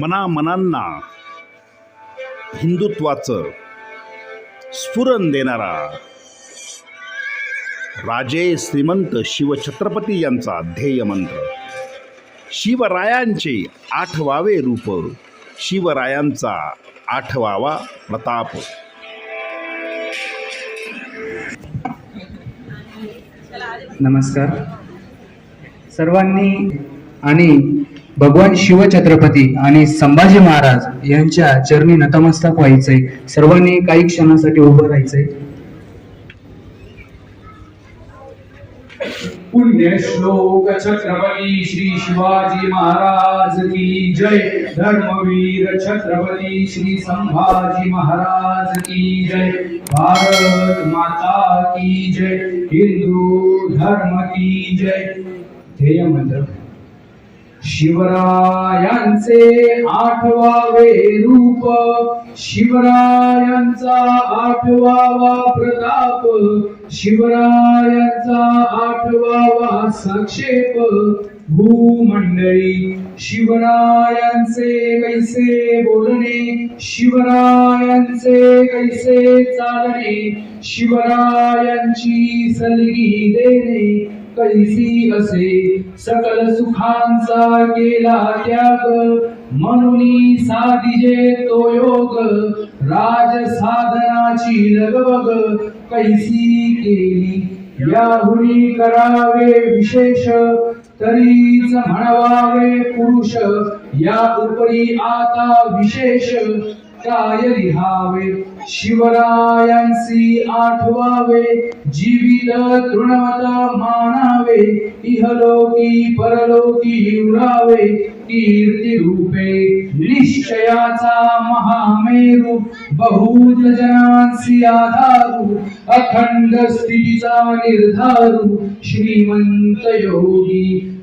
मना मनांना हिंदुत्वाचं स्फुरण देणारा राजे श्रीमंत शिवछत्रपती यांचा ध्येयमंत्र शिवरायांचे आठवावे रूप शिवरायांचा आठवावा प्रताप. नमस्कार. सर्वांनी आणि भगवान शिवछत्रपती आणि संभाजी महाराज यांच्या चरणी नतमस्तक व्हायचंय. सर्वांनी काही क्षणासाठी उभं राहायचंय. पुण्यश्लोक छत्रपती श्री शिवाजी महाराज की जय. धर्मवीर छत्रपती श्री संभाजी महाराज की जय. भारत माता की जय. हिंदू धर्म की जय. ध्येय मंत्र. शिवरायांचे आठवावे रूप. शिवरायांचा आठवावा प्रताप. शिवरायांचा आठवावा संक्षेप. भूमंडळी शिवरायांचे कैसे बोलणे? शिवरायांचे कैसे चालणे? शिवरायांची सलगी देणे. कैसी असे सकल सुखांचा केला त्याग. म्हणून साधिजे तो योग राज साधनाची लगबग. कैसी केली याहुनी करावे विशेष. तरीच म्हणवावे पुरुष या उपरी आता विशेष. काय लिहावे. शिवरायांसी आठवावे. जीवित तृणवता मानावे. इहलोकी परलोकी उरावे. कीर्ती रूपे निश्चयाचा महामेरू. बहुत जनांसी आधारू. अखंड स्थितीचा निर्धारू. श्रीमंत योगी